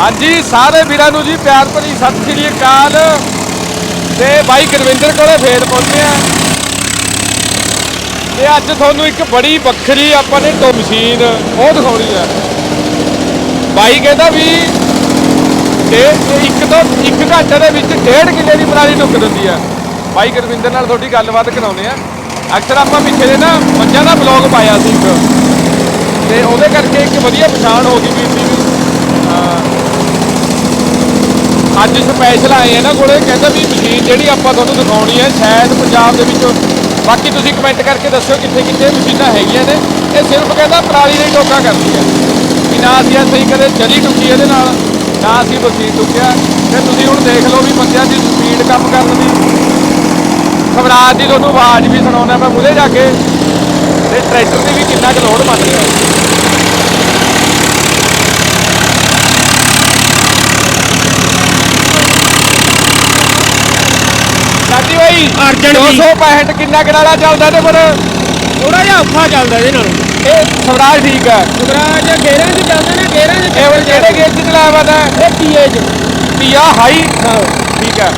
ਹਾਂਜੀ, ਸਾਰੇ ਵੀਰਾਂ ਨੂੰ ਜੀ ਪਿਆਰ ਭਰੀ ਸਤਿ ਸ੍ਰੀ ਅਕਾਲ। ਤੇ ਬਾਈ ਗੁਰਵਿੰਦਰ ਕੋਲੇ ਫੇਰ ਪਹੁੰਚੇ ਆ। ਤੇ ਅੱਜ ਤੁਹਾਨੂੰ ਇੱਕ ਬੜੀ ਵੱਖਰੀ ਆਪਾਂ ਨੇ ਟੋ ਮਸ਼ੀਨ ਉਹ ਦਿਖਾਉਣੀ ਆ। ਬਾਈ ਕਹਿੰਦਾ ਵੀ ਇਹ ਇੱਕ ਤੋਂ ਇੱਕ ਘੰਟੇ ਦੇ ਵਿੱਚ ਡੇਢ ਕਿੱਲੇ ਦੀ ਪਰਾਲੀ ਟੁੱਕ ਦਿੰਦੀ ਆ। ਬਾਈ ਗੁਰਵਿੰਦਰ ਨਾਲ ਤੁਹਾਡੀ ਗੱਲਬਾਤ ਕਰਾਉਨੇ ਆ। ਅਕਸਰ ਆਪਾਂ ਪਿੱਛੇ ਦੇ ਨਾ ਮੱਝਾਂ ਦਾ ਬਲੌਗ ਪਾਇਆ ਸੀ ਇੱਕ। ਤੇ ਉਹਦੇ ਕਰਕੇ ਇੱਕ ਵਧੀਆ ਪਛਾਣ ਹੋ ਗਈ ਵੀਰ ਦੀ ਵੀ ਹਾਂ। ਅੱਜ ਸਪੈਸ਼ਲ ਆਏ ਇਹਨਾਂ ਕੋਲੇ, ਕਹਿੰਦਾ ਵੀ ਮਸ਼ੀਨ ਜਿਹੜੀ ਆਪਾਂ ਤੁਹਾਨੂੰ ਦਿਖਾਉਣੀ ਹੈ ਸ਼ਾਇਦ ਪੰਜਾਬ ਦੇ ਵਿੱਚ, ਬਾਕੀ ਤੁਸੀਂ ਕਮੈਂਟ ਕਰਕੇ ਦੱਸਿਓ ਕਿੱਥੇ ਕਿੱਥੇ ਮਸ਼ੀਨਾਂ ਹੈਗੀਆਂ ਨੇ। ਇਹ ਸਿਰਫ ਕਹਿੰਦਾ ਪਰਾਲੀ ਦੇ ਟੋਕਾ ਕਰਦੀ ਹੈ ਵੀ ਨਾ ਅਸੀਂ ਇਹ ਸਹੀ ਕਦੇ ਚਲੀ ਟੁੱਕੀ ਇਹਦੇ ਨਾਲ, ਨਾ ਅਸੀਂ ਮਸ਼ੀਨ ਟੁੱਕਿਆ ਤੇ ਤੁਸੀਂ ਹੁਣ ਦੇਖ ਲਓ ਵੀ ਬੰਦਿਆਂ ਦੀ ਸਪੀਡ ਕੰਮ ਕਰਨ ਦੀ। ਖਬਰਾਤ ਦੀ ਤੁਹਾਨੂੰ ਆਵਾਜ਼ ਵੀ ਸੁਣਾਉਣਾ ਮੈਂ ਉਹਦੇ ਜਾ ਕੇ। ਤੇ ਟਰੈਕਟਰ ਦੀ ਵੀ ਕਿੰਨਾ ਕੁ ਲੋਡ ਮੰਨ ਰਿਹਾ ਸਾਡੀ ਬਾਈ ਅਰਜਨ ਵੀ। 265 ਕਿੰਨਾ ਕਨਾਲਾ ਚੱਲਦਾ ਤੇ ਪਰ? ਥੋੜਾ ਜਿਹਾ ਔਖਾ ਚੱਲਦਾ ਇਹਦੇ ਨਾਲ। ਇਹ ਸਵਰਾਜ ਠੀਕ ਹੈ। ਸੁਗਰਾਜ ਗੇਰਾਂ 'ਚ ਚੱਲਦਾ ਨਾ ਗੇਰਾਂ 'ਚ ਇਹ ਹੁਣ ਕਿਹੜੇ ਗੇਅਰ 'ਚ ਚਲਾਇਆ ਵਾ ਤਾਂ? ਇਹ ਪੀਏ 'ਚ। ਪੀਆ ਹਾਈ? ਠੀਕ ਹੈ।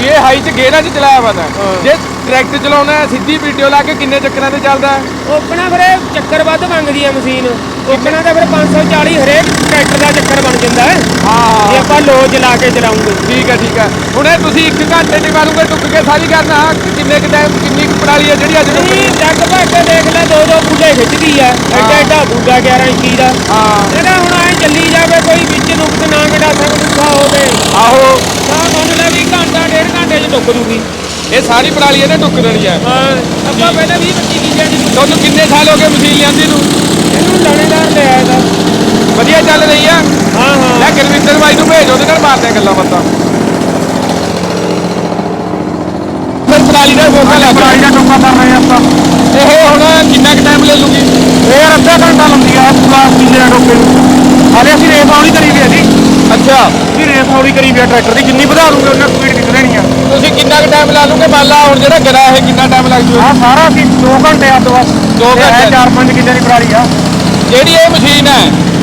ਇਹ ਹਾਈ 'ਚ ਗੇਅਰਾਂ 'ਚ ਚਲਾਇਆ ਵਾ ਤਾਂ। ਜੇ ਟਰੈਕਟਰ ਚਲਾਉਣਾ ਸਿੱਧੀ ਵੀਡੀਓ ਲਾ ਕੇ ਕਿੰਨੇ ਚੱਕਰਾਂ ਤੇ ਚੱਲਦਾ? ਓਪਨਾ ਫਿਰ ਚੱਕਰ ਵੱਧ ਮੰਗਦੀ ਆ ਮਸ਼ੀਨ। ਓਪਨਾ ਤਾਂ ਫਿਰ 540 ਹਰੇਕ ਟਰੈਕਟਰ ਦਾ ਚੱਕਰ ਬਣ ਜਾਂਦਾ ਹੈ। ਜੇ ਹਾਂ ਆਪਾਂ ਲੋ ਚਲਾ ਕੇ ਚਲਾਉਂਗੇ ਠੀਕ ਹੈ ਠੀਕ ਹੈ। ਹੁਣ ਇਹ ਤੁਸੀਂ 1 ਘੰਟੇ ਦੀ ਮਾਰੂਗੇ ਟੁੱਕ ਕੇ ਸਾਰੀ ਕਰਨਾ ਕਿੰਨੇ ਕੁ ਟਾਈਮ ਕਿੰਨੀ ਕੁ ਪਰਾਲੀ ਹੈ ਜਿਹੜੀ ਅੱਜ ਨਹੀਂ ਲਗਭਗ ਦੇਖ ਲੈ ਦੋ ਦੋ ਬੂਟੇ ਖਿੱਚਦੀ ਆ। ਐਡਾ ਐਡਾ ਬੂਟਾ 11 ਇੰਚੀ ਦਾ। ਹਾਂ। ਇਹਦਾ ਹੁਣ ਐ ਚੱਲੀ ਜਾਵੇ ਕੋਈ ਵਿੱਚ ਨੁਕਸ ਨਾ ਕਢਾ ਸਕਦਾ ਹੋਵੇ। ਆਹੋ। ਤਾਂ ਮੰਨ ਲੈ ਵੀ ਘੰਟਾ ਡੇਢ ਘੰਟੇ 'ਚ ਟੁੱਕ ਦੂਗੀ ਇਹ ਸਾਰੀ ਪਰਾਲੀ ਇਹਨੇ ਟੁੱਕ ਦੇਣੀ ਹੈ ਹਾਂ ਆਪਾਂ ਪਹਿਲਾਂ 20 25 ਕਿੱਲਿਆਂ ਦੀ ਟੁੱਕ- ਤੁਹਾਨੂੰ ਕਿੰਨੇ ਸਾਲ ਹੋ ਗਏ ਮਸ਼ੀਨ ਲਿਆਂਦੀ ਨੂੰ ਇਹਨੂੰ ਲਾਣੇਦਾਰ ਲੈ ਆਇਆ ਦਾ ਵਧੀਆ ਚੱਲ ਰਹੀ ਆ ਹਾਂ ਹਾਂ ਲੈ ਗੁਰਵਿੰਦਰ ਬਾਈ ਨੂੰ ਭੇਜ ਉਹਦੇ ਨਾਲ ਮਾਰਦੇ ਆ ਗੱਲਾਂ ਬਾਤਾਂ। ਫਿਰ ਪਰਾਲੀ ਦਾ ਮੌਕਾ ਲੈ ਪਰਾਲੀ ਦਾ ਟੋਕਾ ਕਰ ਰਹੇ ਆਪਾਂ। ਇਹ ਹੁਣ ਕਿੰਨਾ ਕੁ ਟਾਈਮ ਲੈ ਲੂਗੀ ਇਹ ਅੱਧਾ ਘੰਟਾ ਲੰਦੀ ਆ ਪੂਰਾ ਕਿੱਲੇ ਦਾ ਟੋਕੇ ਨੂੰ। ਹਾਲੇ ਅਸੀਂ ਰੇਸ ਹੌਲੀ ਕਰੀ ਵੀ ਆ ਜੀ। ਅੱਛਾ। ਅਸੀਂ ਰੇਸ ਹੌਲੀ ਕਰੀ ਵੀ ਆ ਟਰੈਕਟਰ ਦੀ ਜਿੰਨੀ ਵਧਾ ਲੂਗੇ ਉਹਨਾਂ ਸਪੀਡ ਨਿਕਲ ਲੈਣੀ ਆ। ਤੁਸੀਂ ਕਿੰਨਾ ਕੁ ਟਾਈਮ ਲਾ ਲੂਗੇ ਮੰਨ ਲਾ ਹੁਣ ਜਿਹੜਾ ਗਰਾ ਇਹ ਕਿੰਨਾ ਟਾਈਮ ਲੱਗ ਜੂਗਾ? ਆ ਸਾਰਾ ਅਸੀਂ 2 ਘੰਟੇ ਆ ਤੋਂ ਬਸ। ਦੋ ਇਹ ਹੈ ਘੰਟੇ। 4-5 ਕਿੱਲੇ ਦੀ ਪਰਾਲੀ ਆ। ਜਿਹੜੀ ਇਹ ਮਸ਼ੀਨ ਹੈ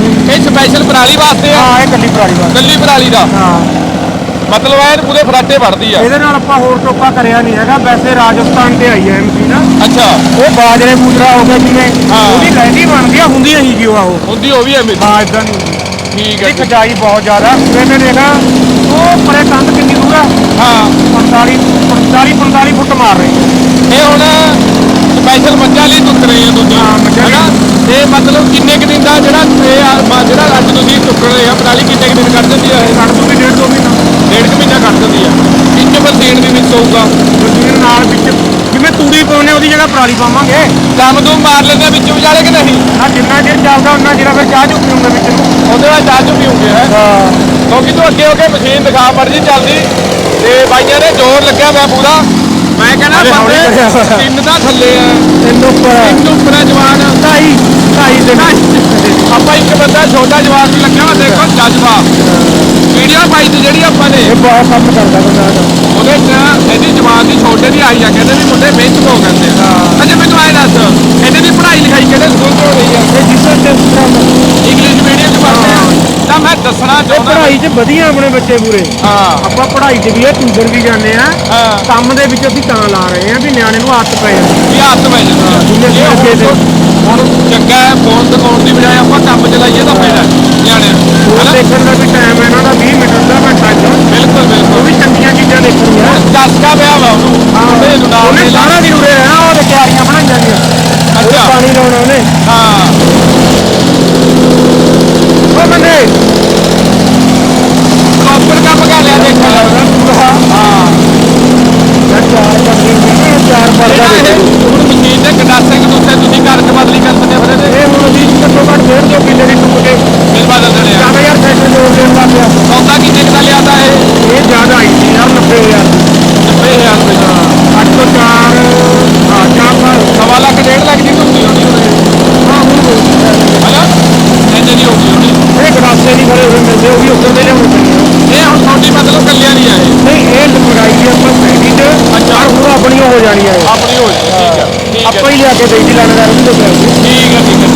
ਇਹ ਸਪੈਸ਼ਲ ਪਰਾਲੀ ਵਾਸਤੇ ਆ? ਹਾਂ ਇਹ ਕੱਲੀ ਪਰਾਲੀ ਬਸ ਕੱਲੀ ਪਰਾਲੀ ਦਾ? ਹਾਂ। ਮਤਲਬ ਇਹ ਪੂਰੇ ਫਰਾਟੇ ਵੜਦੀ ਆ। ਇਹਦੇ ਨਾਲ ਆਪਾਂ ਹੋਰ ਟੋਕਾ ਕਰਿਆ ਨਹੀਂ ਹੈਗਾ। ਵੈਸੇ ਰਾਜਸਥਾਨ ਤੇ ਆਈ ਹੈ ਮਸ਼ੀਨ ਅੱਛਾ। ਉਹ ਬਾਜਰੇ ਪੂਜਰਾ ਹੋ ਗਿਆ ਜਿਵੇਂ। ਉਹਦੀ ਲੈਂਦੀ ਬਣਦੀ ਆ ਹੁੰਦੀ ਹੀ ਜੀ ਉਹ ਹੁੰਦੀ ਉਹ ਵੀ ਐ ਮੇਰੀ ਹਾਂ ਇਦਾਂ ਨਹੀਂ ਠੀਕ ਹੈ ਖਜਾਈ ਬਹੁਤ ਜ਼ਿਆਦਾ। ਇਹਨੇ ਦੇਖਾ ਉਹ ਪਰੇ ਕੰਧ ਕਿੰਨੀ ਦੂਰ ਆ? ਹਾਂ। 45 45 45 ਫੁੱਟ ਮਾਰ ਰਹੀ ਇਹ ਹੁਣ ਸਪੈਸ਼ਲ ਮੱਝਾਂ ਲਈ ਟੁੱਕ ਰਹੇ ਆ ਤੁਸੀਂ ਹਾਂ, ਮੱਝਾਂ? ਤੇ ਮਤਲਬ ਕਿੰਨੇ ਕੁ ਦਿਨ ਦਾ ਜਿਹੜਾ ਇਹ ਆ- ਮ- ਜਿਹੜਾ ਅੱਜ ਤੁਸੀਂ ਟੁੱਕ ਰਹੇ ਆ ਪਰਾਲੀ ਕਿੰਨੇ ਕੁ ਦਿਨ ਕੱਢ ਦਿੰਦੀ ਆ ਇਹ? ਕੱਢ ਦੂਗੀ ਡੇਢ ਦੋ ਮਹੀਨਾ। ਡੇਢ ਕੁ ਮਹੀਨਾ ਕੱਢ ਦਿੰਦੀ ਆ। ਇੰਚ ਬਰਸੀਨ ਵੀ ਮਿਕਸ ਹੋਊਗਾ। ਮਸ਼ੀਨ ਨਾਲ ਵਿੱਚ ਜਿਵੇਂ ਤੂੜੀ ਪਾਉਨੇ ਉਹਦੀ ਜਗ੍ਹਾ ਪਰਾਲੀ ਪਾਵਾਂਗੇ। ਦਮ ਦੂਮ ਮਾਰ ਲੈਂਦੇ ਆ ਵਿੱਚ ਵਿਚਾਲੇ ਕਿ ਨਹੀਂ? ਨਾ ਜਿੰਨਾ ਚਿਰ ਚੱਲਦਾ ਉਹਨਾਂ ਚਿਰ ਫਿਰ ਚਾਹ ਚੁੱਕੀ ਹੁੰਦਾ ਵਿੱਚ ਨੂੰ। ਉਹਦੇ ਨਾਲ ਚਾਹ ਚੁ ਪੀਉਂਗੇ ਹੈ? ਹਾਂ। ਕਿਉਂਕਿ ਤੂੰ ਅੱਗੇ ਹੋ ਕੇ ਮਸ਼ੀਨ ਦਿਖਾ ਮਰਜ਼ੀ ਚੱਲਦੀ। ਤੇ ਬਾਈਆਂ ਨੇ ਜ਼ੋਰ ਲੱਗਿਆ ਹੋਇਆ ਪੂਰਾ। ਮੈਂ ਕਹਿੰਦਾ ਅਰੇ ਹੌਲੀ ਬੰਦੇ ਕਰਿਆ। ਤਿੰਨ ਦਾ ਥੱਲੇ ਆ। ਇਹਨੂੰ ਉੱਪਰ। ਇੱਕ ਉੱਪਰ ਆ ਜਵਾਨ ਢਾਈ ਢਾਈ ਦੇ ਆਪਾਂ ਇੱਕ ਬੰਦਾ ਛੋਟਾ ਜਵਾਨ ਵੀ ਲੱਗਿਆ ਵਾ ਦੇਖੋ ਜਜ਼ਬਾ ਵੀਡੀਓ ਪਾਈ ਤੇ ਜਿਹੜੀ ਆਪਾਂ ਨੇ। ਇਹ ਬਹੁਤ ਕੰਮ ਕਰਦਾ ਬੰਦਾ ਇਹਦਾ। ਉਹਦੇ ਚ ਇਹਦੀ ਜਵਾਨ ਦੀ ਛੋਟੇ ਦੀ ਆਈ ਆ ਕਹਿੰਦੇ ਵੀ ਮੁੰਡੇ ਮਿਹਨਤ ਬਹੁਤ ਕਰਦੇ ਆ ਅੱਛਾ ਮੈਨੂੰ ਆਏ ਦੱਸ ਇਹਨੇ ਦੀ ਪੜ੍ਹਾਈ ਲਿਖਾਈ ਕਿਹੜੇ ਸਕੂਲ ਤੋਂ ਹੋਈ ਆ? ਇਹ ਜਿਸ ਟੈਸਟ ਕਰਾਉਂਦਾ ਇੰਗਲਿਸ਼ ਮੀਡੀਅਮ ਚ ਪੜ੍ਹਦੇ ਆ ਤਾਂ ਮੈਂ ਦੱਸਣਾ ਚਾਹੁੰਦਾ ਪੜ੍ਹਾਈ 'ਚ ਵਧੀਆ ਆਪਣੇ ਬੱਚੇ ਪੂਰੇ। ਹਾਂ। ਆਪਾਂ ਪੜ੍ਹਾਈ 'ਚ ਵੀ ਇਹ ਟਿਊਸ਼ਨ ਵੀ ਜਾਂਦੇ ਆ। ਹਾਂ। ਕੰਮ ਦੇ ਵਿੱਚ ਅਸੀਂ ਤਾਂ ਲਾ ਰਹੇ ਆ ਵੀ ਨਿਆਣੇ ਨੂੰ ਆਦਤ ਪੈ ਜਾਂਦੀ ਇਹ ਹੱਥ ਪੈ ਜਾਂਦਾ ਇਹ ਅੱਗੇ ਹੁਣ ਚੰਗਾ ਹੈ ਫੋਨ ਦਿਖਾਉਣ ਦੀ ਬਜਾਏ ਆਪਾਂ ਕੰਮ ਚਲਾਈਏ ਤਾਂ ਫਾਇਦਾ ਨਿਆਣਿਆਂ ਨੂੰ? ਦੇਖਣ ਦਾ ਵੀ ਟਾਈਮ ਇਹਨਾਂ ਦਾ 20 ਮਿੰਟ ਦਾ ਘੰਟਾ ਚ ਬਿਲਕੁਲ ਉਹ ਬਿਲਕੁਲ ਵੀ ਚੰਗੀਆਂ ਚੀਜ਼ਾਂ ਦੇਖਣੀਆਂ ਚਸਕਾ ਪਿਆ ਵਾ ਉਹਨੂੰ ਉਹਦੇ ਨੂੰ ਨਾਲ ਉਹਨੇ ਦੇ ਲਾ- ਸਾਰਾ ਦਿਨ ਉਰੇ ਰਹਿਣਾ ਉਹਦੇ ਕਿਆਰੀਆਂ ਬਣਾਈਆਂ ਨੇ ਅੱਛਾ ਪਾਣੀ ਲਾਉਣਾ ਉਹਨੇ ਹਾਂ ਉਹ ਬੰਦੇ ਪ੍ਰੋਪਰ ਕੰਮ ਕਰ ਲਿਆ ਦੇਖੋ ਹਾਂ ਹਾਂ ਚਾਰ ਬੰਦੇ ਨੇ ਚਾਰ ਜਿਹੜਾ ਪਰਦਾ ਇਹ ਹੁਣ ਮਸ਼ੀਨ ਦੇ ਗੰਡਾਸੇ ਕਦੂਸੇ ਤੁਸੀਂ ਘਰ ਚ ਬਦਲੀ ਕਰ ਸਕਦੇ ਫਿਰ ਇਹਦੇ ਇਹ ਹੁਣ ਵੀ ਘੱਟੋ ਘੱਟ ਡੇਢ ਦੋ ਕਿੱਲੇ ਦੀ ਟੁੱਕ ਕੇ ਬਿਲ ਬਦਲ ਦੇਣੇ ਆ ਜ਼ਿਆਦਾ ਯਾਰ ਫੈਸ਼ਨ ਜੋੜ ਦੇਣ ਲੱਗ ਪਿਆ ਸੌਦਾ ਕਿੰਨੇ ਕੁ ਦਾ ਲਿਆਦਾ ਇਹ ਇਹ ਜ਼ਿਆਦਾ ਆਈ ਸੀ ਯਾਰ 90000 90000 ਰੁਪਏ ਦਾ ਅੱਠ ਤੋਂ ਚਾਰ ਹਾਂ ਚਾਰ ਸਾਲ ਸਵਾ ਲੱਖ ਡੇਢ ਲੱਖ ਦੀ ਹੁੰਦੀ ਹੋਣੀ ਉਹਦੇ ਹਾਂ ਹੁਣ ਹੋ ਗਿਆ। ਹਨਾ ਇੰਨੇ ਦੀ ਹੋਣੀ ਹੋਣੀ ਇਹ ਗਲਾਸੇ ਨਹੀਂ ਭਰੇ ਹੋਏ ਮਿਲਦੇ ਉਹ ਵੀ ਉੱਧਰ ਦੇ ਲਿਆਉਣੇ ਪੈਂਦੇ ਆ। ਇਹ ਹੁਣ ਤੁਹਾਡੀ ਮਤਲਬ ਕੱਲਿਆਂ ਨਹੀਂ ਆ ਇਹ ਨਹੀਂ ਇਹ ਲਗਾਈ ਦੀ ਆਪਾਂ ਪੈਡੀ ਚ ਅੱਛਾ। ਔਰ ਹੁਣ ਆਪਣੀ ਹੋ ਜਾਣੀ ਹੈ। ਆਪਣੀ ਹੋ ਜਾਣੀ ਠੀਕ ਹੈ। ਠੀਕ ਹੈ ਆਪਾਂ ਹੀ ਲਿਆ ਕੇ ਦੇਈ ਲੈਣਦਾਰ ਉਹਦੇ ਪੈਸੇ ਠੀਕ ਹੈ ਠੀਕ ਹੈ।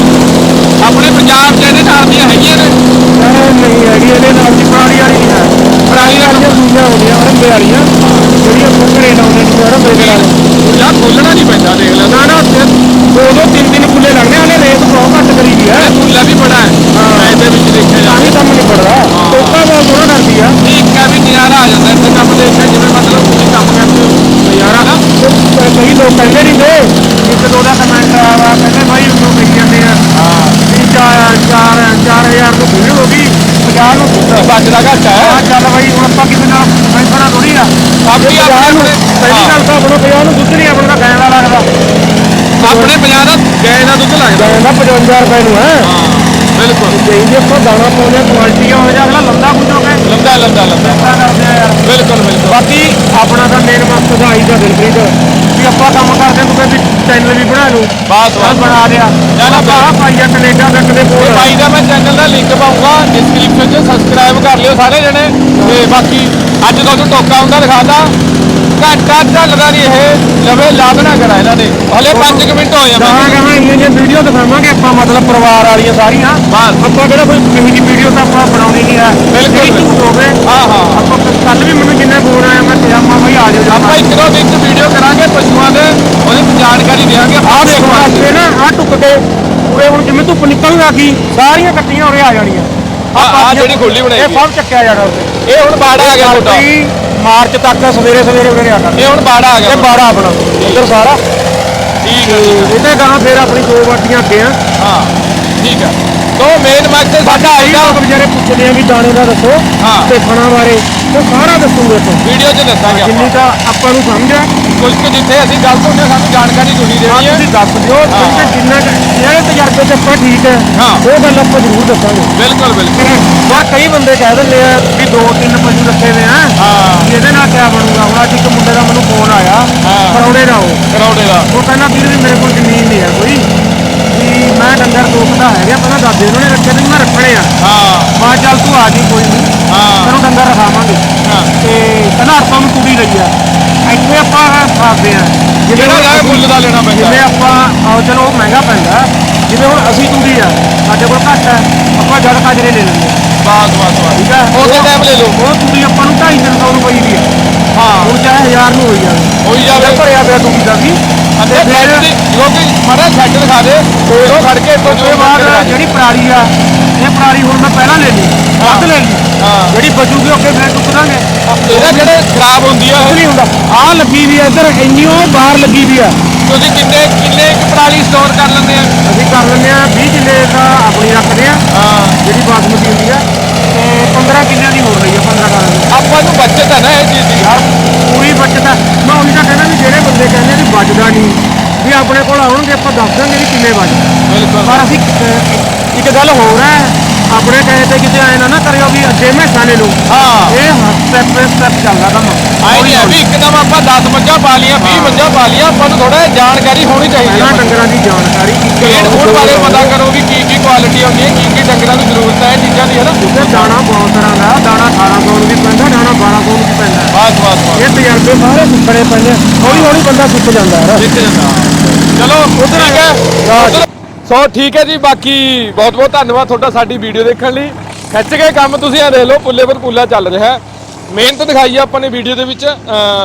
ਆਪਣੇ ਪੰਜਾਬ ਚ ਇਹਦੇ ਨਾਲ ਦੀਆਂ ਹੈਗੀਆਂ ਨੇ? ਨਹੀਂ ਹੈਗੀ ਇਹਦੇ ਨਾਲ ਦੀ ਪੁਰਾਣੀ ਵਾਲੀ ਨਹੀਂ ਹੈ। ਪੁਰਾਣੀ ਵਾਲੀਆਂ ਦੂਜੀਆਂ ਹੁੰਦੀਆਂ ਰੰਬੇ ਵਾਲੀਆਂ ਜਿਹੜੀਆਂ ਘਰੇ ਲਾਉਂਦੇ ਨੇ ਰੰਬੇ ਦੇ ਨਾਲ। ਯਾਰ ਖੋਲਣਾ ਨਹੀਂ ਪੈਂਦਾ ਦੇਖ ਲੈ। ਨਾ ਨਾ ਫਿਰ ਦੋ ਦੋ ਤਿੰਨ ਤਿੰਨ ਫੁੱਲੇ ਲੱਗਣੇ ਹਲੇ ਰੇਤ ਬਹੁਤ ਘੱਟ ਕਰੀ ਦੀ ਹੈ। ਫੁੱਲਾ ਵੀ ਬੜਾ ਹੈ। ਹਾਂ। ਮੈਂ ਇਹਦੇ ਵਿੱਚ ਦੇਖਿਆ ਤਾਂ ਜਾਵੇ। ਹੀ ਕੰਮ ਨਹੀਂ ਪੜਦਾ ਟੋਕਾ ਬਹੁਤ ਸੋਹਣਾ ਕਰਦੀ ਆ। ਇੱਕ ਹੈ ਵੀ ਨਿਆਰਾ ਆ ਜਾਂਦਾ ਇੱਥੇ ਕੰਮ ਦੇਖਿਆ ਜਿਵੇਂ ਮਤਲਬ ਤੁਸੀਂ ਕੰਮ ਕਰਦੇ ਹੋ ਯਾਰ ਉਹ ਕਈ ਲੋਕ ਕਹਿੰਦੇ ਨਹੀਂ ਤੇ ਇੱਕ ਦੋ ਦਾ ਕਮੈਂਟ ਆਇਆ ਵਾ ਕਹਿੰਦੇ ਭਾਈ ਉਹਨੂੰ ਕਹੀ ਜਾਂਦੇ ਆ। ਹਾਂ। ਵੀ ਚਾਰ ਚਾਰ 4000 ਨੂੰ ਵੀਡੀਓ ਹੋ ਗਈ 50 ਨੂੰ ਦੁੱਧ ਬਚਦਾ ਘੱਟ ਹੈ। ਆ ਚੱਲ ਭਾਈ ਹੁਣ ਆਪਾਂ ਕਿਸੇ ਨਾਲ ਪੈਸਾ ਥੋੜੀ ਆ। ਆਪਣੀ ਆਪਣੇ ਨੂੰ ਪਹਿਲੀ ਗੱਲ ਤਾਂ ਆਪਣਾ 50 ਨੂੰ ਦੁੱਧ ਨਹੀਂ ਆਪਣਾ ਗਾਂ ਦਾ ਲੱਗਦਾ ਆਪਣੇ 50 ਦਾ ਗੈ ਦਾ ਦੁੱਧ ਲੱਗਦਾ। ਗਾਂ ਦਾ 55 ਰੁਪਏ ਨੂੰ ਹੈ। ਹਾਂ ਬਿਲਕੁਲ। ਜੇ ਜੇ ਆਪਾਂ ਦਾਣਾ ਪਾਉਂਦੇ ਆ ਕੁਆਲਿਟੀ ਹੋ ਜਾ ਅਗਲਾ ਲੰਦਾ ਕੁਝ ਹੋ ਕੇ। ਲੰਦਾ ਲੰਦਾ ਲੰਦਾ। ਕਰਦੇ ਆ ਯਾਰ। ਬਿਲਕੁਲ ਬਿਲਕੁਲ। ਬਾਕੀ ਆਪਣਾ ਤਾਂ ਮੇਨ ਮਕਸਦ ਆਈ ਦਾ ਦਿਲਪ੍ਰੀਤ। ਵੀ ਆਪਾਂ ਕੰਮ ਕਰਦੇ ਨੂੰ ਕਹਿੰਦੇ ਚੈਨਲ ਵੀ ਬਣਾ ਬਾਤ ਚੱਲ ਬਾਤ ਬਣਾ ਲਿਆ। ਚੱਲ ਆਪਾਂ ਆਹ ਪਾਈਆ ਕੈਨੇਡਾ ਦੇ ਤੇ ਕੋਲ ਭਾਈ ਦਾ ਮੈਂ ਚੈਨਲ ਦਾ ਲਿੰਕ ਪਾਉਂਗਾ ਡਿਸਕ੍ਰਿਪਸ਼ਨ 'ਚ ਸਬਸਕ੍ਰਾਈਬ ਕਰ ਲਿਓ ਸਾਰੇ ਜਣੇ। ਤੇ ਬਾਕੀ ਅੱਜ ਤੁਹਾਨੂੰ ਟੋਕਾ ਹੁੰਦਾ ਦਿਖਾਤਾ। ਘੰਟਾ ਚੱਲਦਾ ਨਹੀਂ ਇਹ। ਲਵੇ ਲਾਭ ਨਾ ਕਰਾ ਇਹਨਾਂ ਨੇ ਹਲੇ 5 ਮਿੰਟ ਹੋਏ ਆ ਗਾਹਾਂ ਮੈਨੂੰ। ਗਾਹਾਂ ਇੰਨੀਆਂ ਵੀਡੀਓ ਦਿਖਾਵਾਂਗੇ ਆਪਾਂ ਮਤਲਬ ਪਰਿਵਾਰ ਵਾਲੀਆਂ ਸਾਰੀਆਂ। ਬਸ। ਆਪਾਂ ਕਿਹੜਾ ਕੋਈ ਕਹੀ ਦੀ ਵੀਡੀਓ ਤਾਂ ਆਪਾਂ ਬਣਾਉਣੀ ਨਹੀਂ ਹੈ ਬਿਲਕੁਲ, ਜਿਹੜੀ ਝੂਠ ਹੋਵੇ ਹਾਂ ਹਾਂ। ਆਪਾਂ ਕੱਲ ਵੀ ਮੈਨੂੰ ਜਿੰਨੇ ਫੋਨ ਆਇਆ ਕਿਹਾ ਮਾ ਭਾਈ ਆ ਜਾਓ ਆਪਾਂ ਇੱਕ ਦੋ ਦਿਨ 'ਚ ਵੀਡੀਓ ਕਰਾਂਗੇ ਪਸ਼ੂਆਂ ਦੇ ਉਹਦੀ ਜਾਣਕਾਰੀ ਦੇਵਾਂਗੇ ਆਹ ਦੇਖੋ ਰਾਸਤੇ ਨਾ ਆਹ ਟੁੱਕ ਕੇ ਉਰੇ ਹੁਣ ਜਿਵੇਂ ਧੁੱਪ ਨਿਕਲ ਲੱਗੀ ਸਾਰੀਆਂ ਕੱਟੀਆਂ ਉਰੇ ਆ ਜਾਣੀਆਂ। ਆਹ- ਆਹ ਜਿਹੜੀ ਖੁੱਲੀ ਬਣਾਈ ਇਹ ਹੋਈ। ਸਭ ਚੱਕਿਆ ਜਾਣਾ ਉੱਤੇ ਇਹ ਹੁਣ ਬਾੜਾ ਆ ਗਿਆ ਤੁਹਾਡਾ। ਮਾਰਚ ਤੱਕ ਸਵੇਰੇ ਸਵੇਰੇ ਉਰੇ ਆ ਕਰਨਾ। ਇਹ ਹੁਣ ਬਾੜਾ ਆ ਗਿਆ ਇਹ ਬਾੜਾ ਆਪਣਾ ਇੱਧਰ ਸਾਰਾ। ਠੀਕ ਹੈ। ਇਹਦੇ ਗਾਂ ਫੇਰ ਆਪਣੀ ਦੋ ਵਾਟੀਆਂ ਅੱਗੇ ਆ। ਹਾਂ ਠੀਕ ਹੈ ਤੋ ਮੇਨ ਮਕਸਦ ਸਾਡਾ ਲੋਕ ਵਿਚਾਰੇ ਪੁੱਛਦੇ ਆ ਵੀ ਦਾਣੇ ਦਾ ਦੱਸੋ ਹਾਂ। ਤੇ ਫਣਾ ਬਾਰੇ। ਤੇ ਸਾਰਾ ਦੱਸੂਗੇ ਤੋਂ ਵੀਡੀਓ 'ਚ ਦੱਸਾਂਗੇ ਜਿੰਨੀ ਆਪਾਂ। ਤਾਂ ਆਪਾਂ ਨੂੰ ਸਮਝ ਆ ਕੁਝ ਕੁ ਜਿੱਥੇ ਅਸੀਂ ਗਲਤ ਹੁੰਦੇ ਸਾਨੂੰ ਜਾਣਕਾਰੀ ਤੁਸੀਂ ਦੇਣੀ ਹੈ ਤੁਸੀਂ ਦੱਸ ਦਿਓ। ਤੇ ਜਿੰਨਾ ਕੁ- ਜਿਹੜੇ ਤਜਰਬੇ ਤੇ ਆਪਾਂ ਠੀਕ ਹੈ ਹਾਂ। ਉਹ ਗੱਲ ਆਪਾਂ ਜ਼ਰੂਰ ਦੱਸਾਂਗੇ। ਬਿਲਕੁਲ ਬਿਲਕੁਲ। ਪਰ ਕਈ ਬੰਦੇ ਕਹਿ ਦਿੰਦੇ ਆ ਵੀ ਦੋ ਤਿੰਨ ਪਸ਼ੂ ਰੱਖੇ ਹੋਏ ਆ। ਹਾਂ। ਵੀ ਇਹਦੇ ਨਾਲ ਕਿਆ ਬਣੂਗਾ? ਹੁਣ ਅੱਜ ਇੱਕ ਮੁੰਡੇ ਦਾ ਮੈਨੂੰ ਫੋਨ ਆਇਆ। ਹਾਂ। ਕਰੌੜੇ ਦਾ ਉਹ। ਕਰੌੜੇ ਦਾ। ਉਹ ਕਹਿੰਦਾ ਵੀਰ ਵੀ ਮੇਰੇ ਕੋਲ ਜ਼ਮੀਨ ਨਹੀਂ ਹੈ ਕੋਈ। ਵੀ ਮੈਂ ਡੰਗਰ ਦੋਖਦਾ ਹੈਗਾ ਪਹਿਲਾਂ ਦਾਦੇ ਉਹਨਾਂ ਨੇ ਰੱਖੇ ਤੇ ਮੈਂ ਰੱਖਣੇ ਆ। ਹਾਂ। ਮੈਂ ਕਿਹਾ ਚੱਲ ਤੂੰ ਆ ਜੀ ਕੋਈ ਨਹੀਂ ਹਾਂ। ਤੈਨੂੰ ਡੰਗਰ ਰਖਾਵਾਂਗੇ। ਹਾਂ। ਤੇ ਕਹਿੰਦਾ 800 ਨੂੰ ਕੁੜੀ ਲਈ ਆ। ਇੱਥੇ ਆਪਾਂ ਫਸਦੇ ਆ। ਜਿਵੇਂ ਜਿਹੜਾ ਅਸੀਂ- ਮੁੱਲ ਦਾ ਲੈਣਾ ਪੈਂਦਾ? ਜਿਵੇਂ ਆਪਾਂ ਆਹ ਚਲੋ ਉਹ ਮਹਿੰਗਾ ਪੈਂਦਾ। ਜਿਵੇਂ ਹੁਣ ਅਸੀਂ ਤੂੜੀ ਆ ਸਾਡੇ ਕੋਲ ਘੱਟ ਹੈ ਆਪਾਂ ਜਦ ਕਾਜਰੇ ਲੈ ਲੈਂਦੇ ਆ। ਬਾਤ ਬਾਤ ਬਾਤ ਠੀਕ ਹੈ ਉਹਦੇ ਉਹ- ਟਾਈਮ ਲੈ ਲਓ? ਉਹ ਤੂੜੀ ਆਪਾਂ ਨੂੰ 250 ਨੂੰ ਪਈ ਦੀ ਆ। ਹਾਂ। ਹੁਣ ਚਾਹੇ 1000 ਨੂੰ ਹੋਈ ਜਾਵੇ। ਹੋਈ ਜਾਵੇ। ਭਰਿਆ ਪਿਆ ਤੂੜੀ ਦਾ ਵੀ। ਅਤੇ ਫਿਰ ਲੋਕੀ ਮਾੜਾ ਛੱਡ ਦਿਖਾ ਦੇ ਉਹ ਖੜ ਕੇ ਤੋਂ ਤੋਂ ਬਾਅਦ ਜਿਹੜੀ ਪਰਾਲੀ ਆ ਇਹ ਪਰਾਲੀ ਹੁਣ ਮੈਂ ਪਹਿਲਾਂ ਲੈ ਲਈ ਵੱਧ ਲੈ ਲਈ। ਹਾਂ। ਜਿਹੜੀ ਬਚੂਗੀ ਅੱਗੇ ਫਿਰ ਟੁੱਕ ਦਾਂਗੇ। ਇਹਦਾ ਜਿਹੜੇ ਖਰਾਬ ਹੁੰਦੀ ਆ ਕੁਝ ਨਹੀਂ ਹੁੰਦਾ। ਆਹ ਲੱਗੀ ਵੀ ਆ ਇੱਧਰ ਇੰਨੀ ਉਹ ਬਾਹਰ ਲੱਗੀ ਵੀ ਆ। ਤੁਸੀਂ ਕਿੰਨੇ ਕਿੰਨੇ ਪਰਾਲੀ ਸਟੋਰ ਕਰ ਲੈਂਦੇ ਆ? ਅਸੀਂ ਕਰ ਲੈਂਦੇ ਆ 20 ਕਿੱਲੇ ਦਾ ਆਪਣੀ ਰੱਖਦੇ ਆ। ਹਾਂ। ਜਿਹੜੀ ਬਾਸਮਤੀ ਹੁੰਦੀ ਆ। ਤੇ 15 ਕਿੱਲਿਆਂ ਦੀ ਹੋ ਰਹੀ ਆ 15 ਕਾਰਾਂ ਦੀ। ਆਪਾਂ ਨੂੰ ਬਚਤ ਹੈ ਨਾ ਇਹ ਚੀਜ਼ ਦੀ ਯਾਰ ਪੂਰੀ ਬਚਤ ਆ ਮੈਂ ਉਹੀ ਤਾਂ ਕਹਿੰਦਾ ਵੀ ਜਿਹੜੇ ਬੰਦੇ ਕਹਿੰਦੇ ਵੀ ਬਚਦਾ ਨਹੀਂ ਵੀ ਆਪਣੇ ਕੋਲ ਆਉਣਗੇ ਆਪਾਂ ਦੱਸ ਦਾਂਗੇ ਵੀ ਕਿੰਨੇ ਬਿਲਕੁਲ। ਪਰ ਅਸੀਂ ਇੱਕ- ਇੱਕ ਗੱਲ ਹੋਰ ਹੈ ਆਪਣੇ ਕਹੇ ਤੇ ਕਿਤੇ ਐ ਨਾ ਨਾ ਕਰਿਓ ਵੀ ਅੱਗੇ ਮੈਸਾਂ ਲੈ ਲਓ। ਹਾਂ। ਇਹ ਸਟੈਪ ਬਾਈ ਸਟੈਪ ਚੱਲਦਾ ਕੰਮ। ਆਈ ਨਹੀਂ ਹੈ ਵੀ ਇੱਕਦਮ ਆਪਾਂ 10 ਮੱਝਾਂ ਪਾ ਲੀਆਂ 20 ਮੱਝਾਂ ਪਾ ਲੀਆਂ ਆਪਾਂ ਨੂੰ ਥੋੜਾ ਜਾਣਕਾਰੀ ਹੋਣੀ ਚਾਹੀਦੀ ਪਹਿਲਾਂ ਹੈ ਡੰਗਰਾਂ ਦੀ ਜਾਣਕਾਰੀ ਫੀਡ ਫੂਡ ਬਾਰੇ ਪਤਾ ਕਰੋ ਵੀ ਕੀ ਕੀ ਕੁਆਲਿਟੀ ਹੁੰਦੀ ਹੈ ਕੀ ਕੀ ਡੰਗਰਾਂ ਨੂੰ ਜ਼ਰੂਰਤ ਹੈ ਇਹ ਚੀਜ਼ਾਂ ਦੀ ਹੈ ਨਾ? ਤੇ ਦਾਣਾ ਬਹੁਤ ਤਰ੍ਹਾਂ ਦਾ ਦਾਣਾ 1800 ਨੂੰ ਵੀ ਪੈਂਦਾ ਦਾਣਾ 1200 ਨੂੰ ਵੀ ਪੈਂਦਾ। ਬਸ ਬਸ ਬਸ। ਇਹ ਤਜਰਬੇ ਸਾਰੇ ਸਿੱਖਣੇ ਪੈਂਦੇ ਹੌਲੀ ਹੌਲੀ ਬੰਦਾ ਸਿੱਖ ਜਾਂਦਾ ਹੈ ਸਿੱਖ ਜਾਂਦਾ ਚਲੋ ਉਧਰ ਹੈ ਉੱਧਰ- ਸੋ ਠੀਕ ਹੈ ਜੀ, ਬਾਕੀ ਬਹੁਤ ਬਹੁਤ ਧੰਨਵਾਦ ਤੁਹਾਡਾ ਸਾਡੀ ਵੀਡੀਓ ਦੇਖਣ ਲਈ। ਖਿੱਚ ਕੇ ਕੰਮ ਤੁਸੀਂ ਆ ਦੇਖ ਲਓ, ਪੁੱਲੇ ਪਰ ਪੁੱਲਾ ਚੱਲ ਰਿਹਾ ਮਿਹਨਤ ਦਿਖਾਈ ਆ ਆਪਾਂ ਨੇ ਵੀਡੀਓ ਦੇ ਵਿੱਚ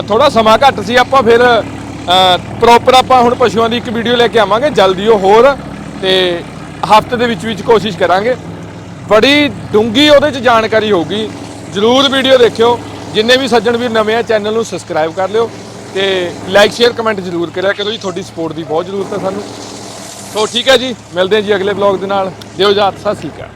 ਥੋੜਾ ਸਮਾਂ ਘੱਟ ਸੀ, ਆਪਾਂ ਫਿਰ ਪ੍ਰੋਪਰ ਆਪਾਂ ਹੁਣ ਪਸ਼ੂਆਂ ਦੀ ਇੱਕ ਵੀਡੀਓ ਲੈ ਕੇ ਆਵਾਂਗੇ, ਜਲਦੀ ਉਹ ਹੋਰ, ਤੇ ਹਫ਼ਤੇ ਦੇ ਵਿੱਚ ਵਿੱਚ ਕੋਸ਼ਿਸ਼ ਕਰਾਂਗੇ। ਬੜੀ ਡੂੰਗੀ ਉਹਦੇ ਚ ਜਾਣਕਾਰੀ ਹੋਊਗੀ, ਜਰੂਰ ਵੀਡੀਓ ਦੇਖਿਓ। ਜਿੰਨੇ ਵੀ ਸੱਜਣ ਵੀਰ ਨਵੇਂ ਆ, ਚੈਨਲ ਨੂੰ ਸਬਸਕ੍ਰਾਈਬ ਕਰ ਲਿਓ, ਤੇ ਲਾਈਕ ਸ਼ੇਅਰ ਕਮੈਂਟ ਜਰੂਰ ਕਰਿਆ ਕਰੋ ਜੀ, ਤੁਹਾਡੀ ਸਪੋਰਟ ਦੀ ਬਹੁਤ ਜ਼ਰੂਰਤ ਹੈ ਸਾਨੂੰ। ਸੋ ਠੀਕ ਹੈ ਜੀ, ਮਿਲਦੇ ਹਾਂ ਜੀ ਅਗਲੇ ਵਲੌਗ ਦੇ ਨਾਲ। ਦਿਓ ਇਜਾਜ਼ਤ, ਸਤਿ ਸ਼੍ਰੀ ਅਕਾਲ।